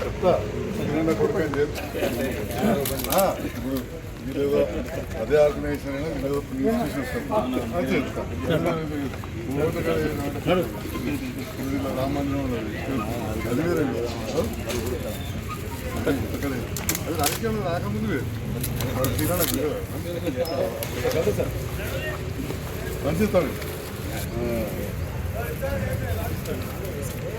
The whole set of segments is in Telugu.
చెప్తా ఇప్పుడు మీరేదో అదే ఆర్గనైజేషన్ అయినా మీరేదో ఇన్స్టిట్యూషన్ ఏదో రామాన్యం ఉన్నది. అది వేరే అది రాజకీయంలో రాకముందు వేరు. మంచిస్తాడు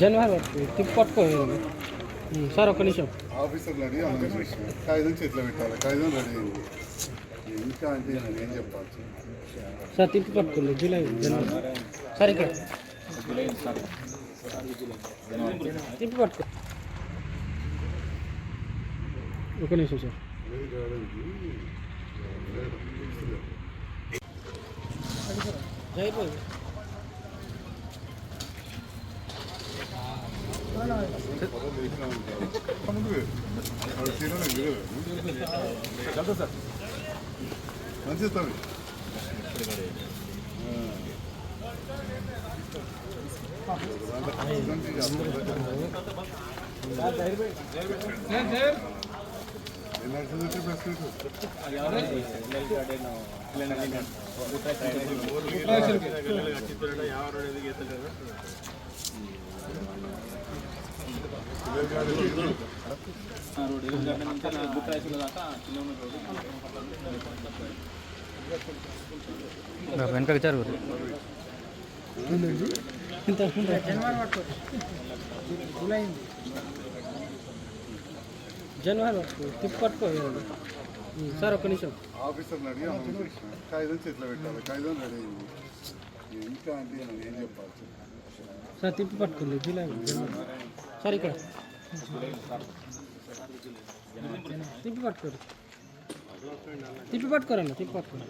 జనవరి వరకు తిప్పి పట్టుకో ఉమ్, సార్ ఒక్క నిమిషం ఆఫీసర్లు అడిగి అమలు చేసిన కాగితం చేతిలో పెట్టాలి కాగితం రెడీ అయింది ఇంకా అంటే నేను ఏం చెప్పాలి సార్ తిప్పి పట్టుకోండి జూలై జనవరి సార్ ఇక్కడ తిప్పి పట్టుకో ఒక నిమిషం సార్ 드라이브 ಧೈರ್ಯ వెనకకి జరుగు ఇంత జనవరి వరకు తిప్పి పట్టుకో ఉమ్, సార్ ఒక్క నిమిషం ఆఫీసర్ని అడిగి అమలు చేసిన కాగితం చేతిలో పెట్టాలి కాగితం రెడీ అయింది ఇంకా అంటే నేను ఏం చెప్పాలి సార్ తిప్పి పట్టుకోండి జూలై జనవరి సార్ ఇక్కడ తిప్పి పట్టుకోరు తిప్పి పట్టుకోరండి తిప్పి పట్టుకోండి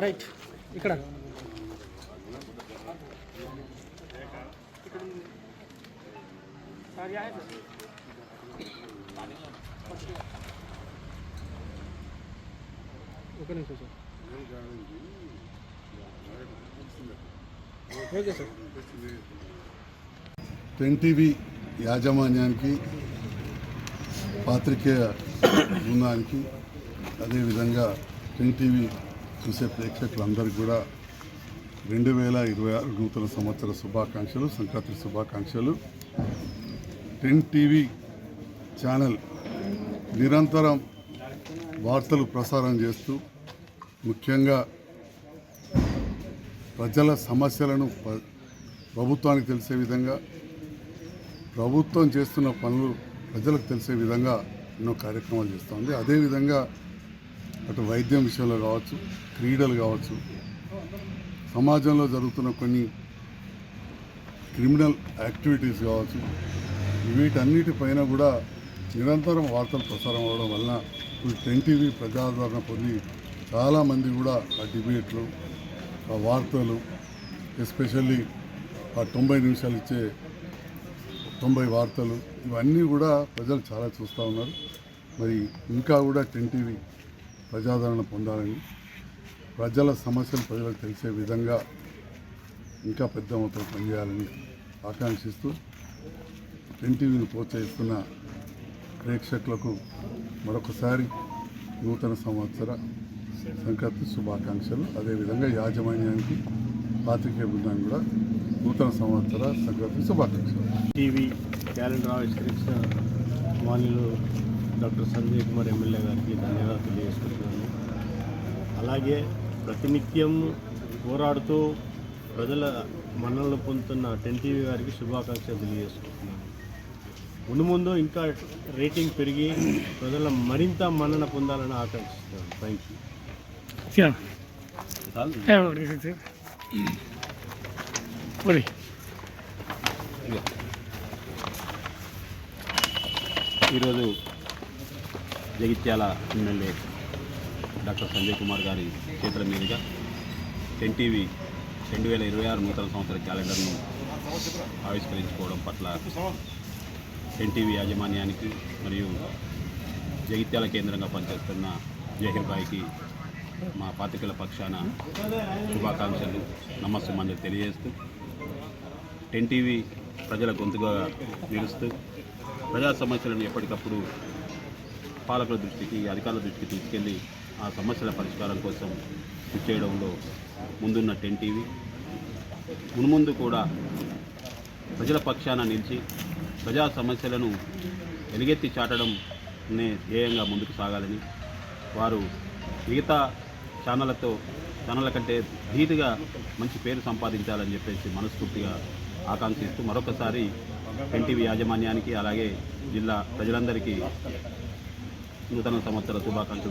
రైట్ ఇక్కడ ఒక నిమిషం సార్. ఓకే యాజమాన్యానికి పాత్రికేయ బృందానికి అదేవిధంగా టెన్ టీవీ చూసే ప్రేక్షకులందరికీ కూడా రెండు వేల ఇరవై ఆరు నూతన సంవత్సర శుభాకాంక్షలు సంక్రాంతి శుభాకాంక్షలు. టెన్ టీవీ ఛానల్ నిరంతరం వార్తలు ప్రసారం చేస్తూ ముఖ్యంగా ప్రజల సమస్యలను ప్రభుత్వానికి తెలిసే విధంగా ప్రభుత్వం చేస్తున్న పనులు ప్రజలకు తెలిసే విధంగా ఎన్నో కార్యక్రమాలు చేస్తుంది. అదేవిధంగా అటు వైద్యం విషయంలో కావచ్చు క్రీడలు కావచ్చు సమాజంలో జరుగుతున్న కొన్ని క్రిమినల్ యాక్టివిటీస్ కావచ్చు వీటన్నిటిపైన కూడా నిరంతరం వార్తలు ప్రసారం అవడం వలన ఇప్పుడు టెన్ టీవీ ప్రజాదరణ పొంది చాలామంది కూడా ఆ డిబేట్లు ఆ వార్తలు ఎస్పెషల్లీ ఆ తొంభై నిమిషాలు ఇచ్చే తొంభై వార్తలు ఇవన్నీ కూడా ప్రజలు చాలా చూస్తూ ఉన్నారు. మరి ఇంకా కూడా టెన్ టీవీ ప్రజాదరణ పొందాలని ప్రజల సమస్యలు ప్రజలకు తెలిసే విధంగా ఇంకా పెద్ద మొత్తం పనిచేయాలని ఆకాంక్షిస్తూ టెన్ టీవీని ప్రోత్సహిస్తున్న ప్రేక్షకులకు మరొకసారి నూతన సంవత్సర సంక్రాంతి శుభాకాంక్షలు. అదేవిధంగా యాజమాన్యానికి పాత్రికేయ బృందానికి కూడా నూతన సంవత్సర సంక్రాంతి శుభాకాంక్షలు. టీవీ క్యాలెండర్ ఆవిష్కరించిన మాన్యులు డాక్టర్ సంజయ్ కుమార్ ఎమ్మెల్యే గారికి ధన్యవాదాలు తెలియజేసుకుంటున్నాను. అలాగే ప్రతినిత్యం పోరాడుతూ ప్రజల మన్ననలు పొందుతున్న టెన్ టీవీ గారికి శుభాకాంక్షలు తెలియజేసుకుంటున్నాను. ముందు ముందు ఇంకా రేటింగ్ పెరిగి ప్రజల మరింత మన్నన పొందాలని ఆకాంక్షిస్తున్నాను. థ్యాంక్ యూ ఈరోజు జగిత్యాల ఎమ్మెల్యే డాక్టర్ సంజయ్ కుమార్ గారి చేతుల మీదుగా ఎన్టీవీ రెండు వేల ఇరవై ఆరు నూతన సంవత్సర క్యాలెండర్ను ఆవిష్కరించుకోవడం పట్ల ఎన్టీవీ యాజమాన్యానికి మరియు జగిత్యాల కేంద్రంగా పనిచేస్తున్న జహీర్ భాయ్కి మా పాతికల పక్షాన శుభాకాంక్షలు. నమస్సుమంది తెలియజేస్తూ టెన్ టీవీ ప్రజల గొంతుగా నిలుస్తూ ప్రజా సమస్యలను ఎప్పటికప్పుడు పాలకుల దృష్టికి అధికారుల దృష్టికి తీసుకెళ్ళి ఆ సమస్యల పరిష్కారం కోసం కృషి చేయడంలో ముందున్న టెన్ టీవీ. మున్ముందు కూడా ప్రజల పక్షాన నిలిచి ప్రజా సమస్యలను ఎలుగెత్తి చాటడం నే ధ్యేయంగా ముందుకు సాగాలని వారు మిగతా ఛానళ్ళతో ఛానళ్ళ కంటే ధీటుగా మంచి పేరు సంపాదించాలని చెప్పేసి మనస్ఫూర్తిగా ఆకాంక్షిస్తూ మరొకసారి ఎన్టీవీ యాజమాన్యానికి అలాగే జిల్లా ప్రజలందరికీ నూతన సంవత్సర శుభాకాంక్షలు